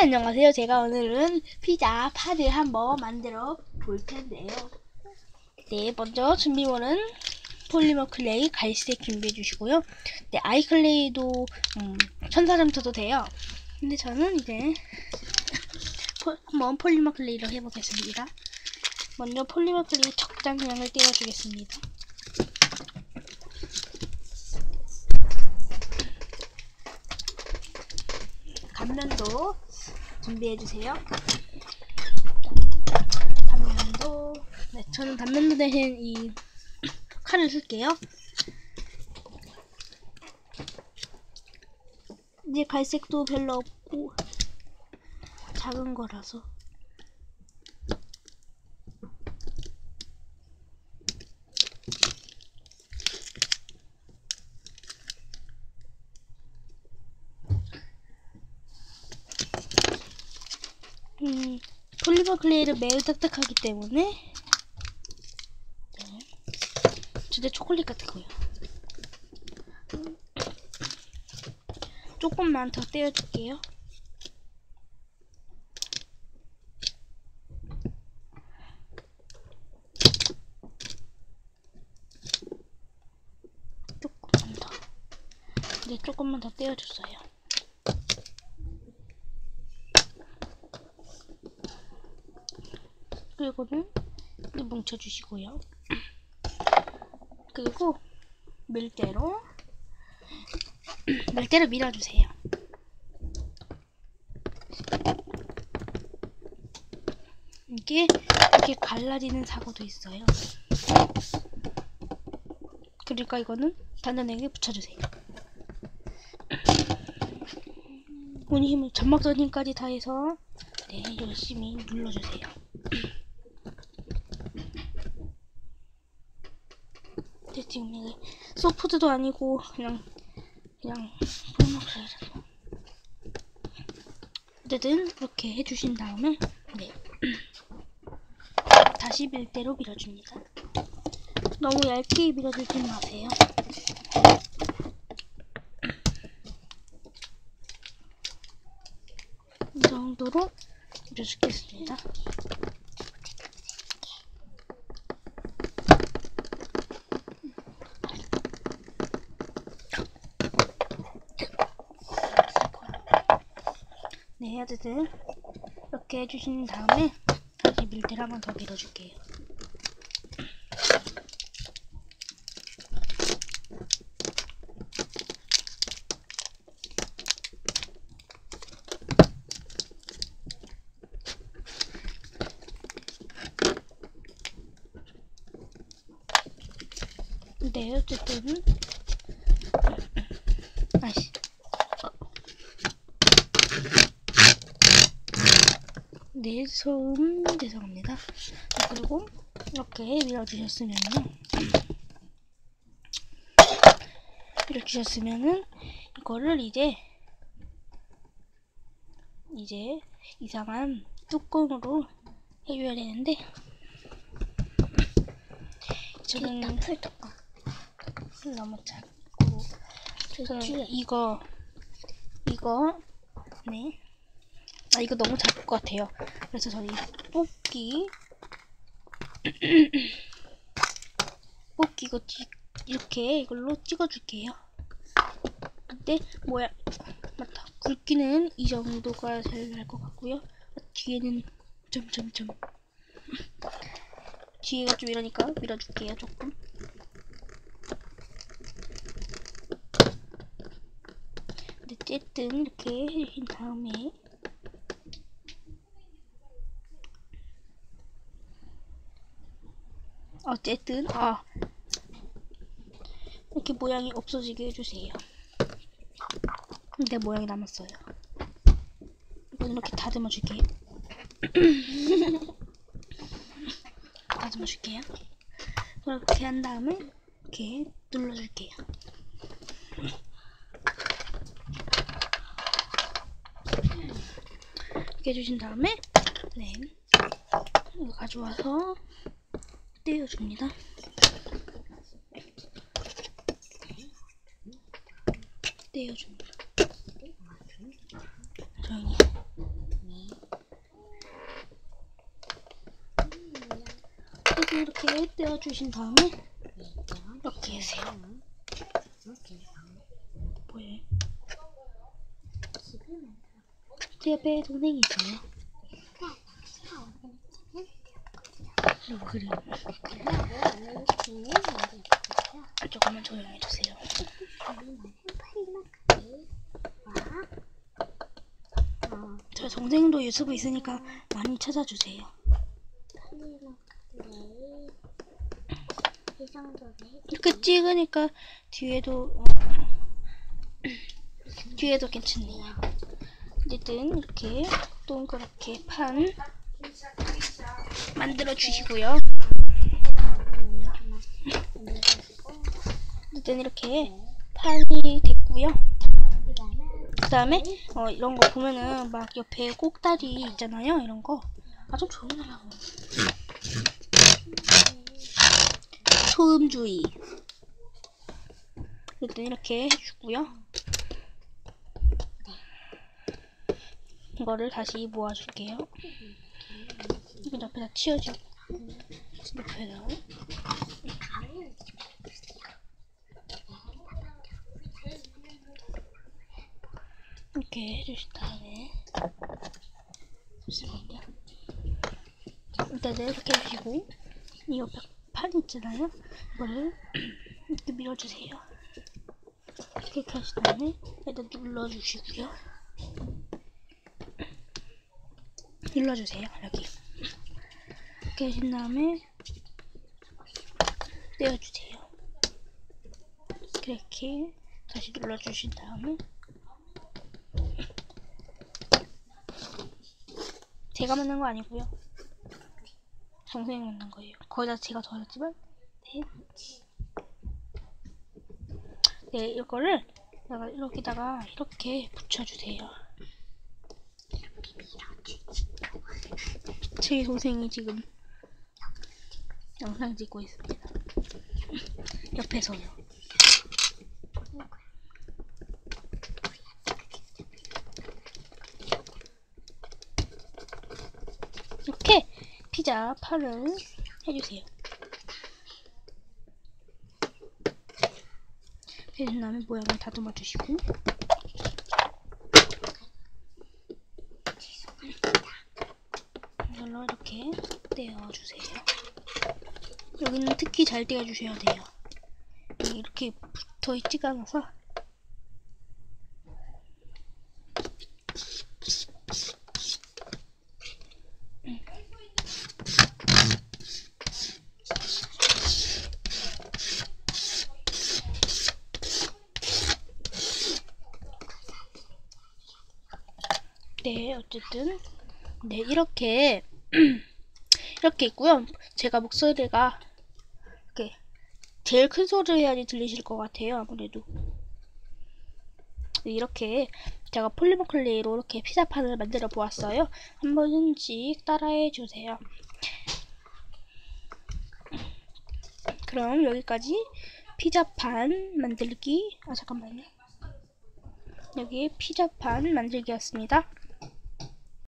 네, 안녕하세요. 제가 오늘은 피자 파를 한번 만들어 볼 텐데요. 네, 먼저 준비물은 폴리머 클레이 갈색 준비해 주시고요. 네, 아이 클레이도 음, 천사점 쳐도 돼요. 근데 저는 이제 포- 한번 폴리머 클레이로 해보겠습니다. 먼저 폴리머 클레이 적당량을 떼어주겠습니다. 감면도 준비해 주세요. 단면도 네 저는 단면도 대신 이 칼을 쓸게요. 이제 갈색도 별로 없고 작은 거라서 음, 클레이를 매우 딱딱하기 때문에 네. 진짜 초콜릿 같고요. 조금만 더 떼어줄게요. 조금만 더. 네, 조금만 더 떼어줬어요. 이렇게 뭉쳐주시고요. 그리고 밀대로 밀대로 밀어주세요. 이게 이렇게 갈라지는 사고도 있어요. 그러니까 이거는 단단하게 붙여주세요. 본인 힘을 점막전 힘까지 다해서 네 열심히 눌러주세요. 근데 지금 이게 소프트도 아니고 그냥 그냥 폴목사이잖아. 어쨌든 이렇게 해주신 다음에 네 다시 밀대로 밀어줍니다. 너무 얇게 밀어주지 마세요. 이 정도로 밀어주겠습니다. 네, 어쨌든 이렇게 해주신 다음에 다시 밀대를 한번 더 밀어줄게요. 네, 어쨌든 아이씨 네, 손 죄송합니다. 네, 그리고 이렇게 밀어주셨으면요. 밀어주셨으면은 이거를 이제 이제 이상한 뚜껑으로 해줘야 되는데 저는 풀떡가. 너무 작고 뒤에. 이거 이거 네. 아 이거 너무 작을 것 같아요. 그래서 저는 이 뽑기 뽑기 이거 찍- 이렇게 이걸로 찍어줄게요. 근데 뭐야 맞다 굵기는 이 정도가 제일 날 것 같고요. 뒤에는 점점점 뒤에가 좀 이러니까 밀어줄게요 조금. 근데 어쨌든 이렇게 해주신 다음에 어쨌든 아 이렇게 모양이 없어지게 해주세요. 근데 모양이 남았어요. 이건 이렇게 다듬어 줄게요. 다듬어 줄게요. 그렇게 한 다음에 이렇게 눌러줄게요. 이렇게 해주신 다음에 네 이거 가져와서 떼어줍니다. 떼어줍니다. 저희 그래서 이렇게 떼어주신 다음에 이렇게 해세요 뭐예요? 집에 동생이 있어요. 어, 그래. 조금만 조용히 해주세요. 저 동생도 유튜브 있으니까 많이 찾아주세요. 이렇게 찍으니까 뒤에도 어, 뒤에도 괜찮네요. 어쨌든 이렇게 동그랗게 판 만들어 주시고요. 어쨌든 이렇게 판이 됐고요. 그 다음에 어, 이런 거 보면은 막 옆에 꼭다리 있잖아요. 이런 거. 아 좀 조용히 하라고. 소음주의. 일단 이렇게 해주고요. 이거를 다시 모아줄게요. 이거 옆에다 치워주고 옆에다 이렇게 해주신 다음에 잠시만요. 일단은 이렇게 해주시고 이 옆에 판 있잖아요. 이거를 이렇게 밀어주세요. 이렇게 하신 다음에 일단 눌러주시고요. 눌러주세요. 여기 이렇게 하신 다음에 떼어주세요. 이렇게 다시 눌러주신 다음에 제가 만든 거 아니고요. 동생이 만든 거예요. 거기다 제가 도와줬지만 네. 네, 이거를 여기다가 이렇게 붙여주세요. 제 동생이 지금 영상 찍고 있습니다. 옆에서요. 이렇게 피자 팔을 해주세요. 그런 다음에 모양을 다듬어 주시고 이걸로 이렇게 떼어 주세요. 여기는 특히 잘 떼어주셔야 돼요. 여기 이렇게 붙어 있지가 않아서 네, 어쨌든 네 이렇게 이렇게 있고요. 제가 목소리가 제일 큰 소리를 해야지 들리실 것 같아요. 아무래도 네, 이렇게 제가 폴리머 클레이로 이렇게 피자판을 만들어 보았어요. 한 번씩 따라해 주세요. 그럼 여기까지 피자판 만들기 아 잠깐만요. 여기 피자판 만들기였습니다.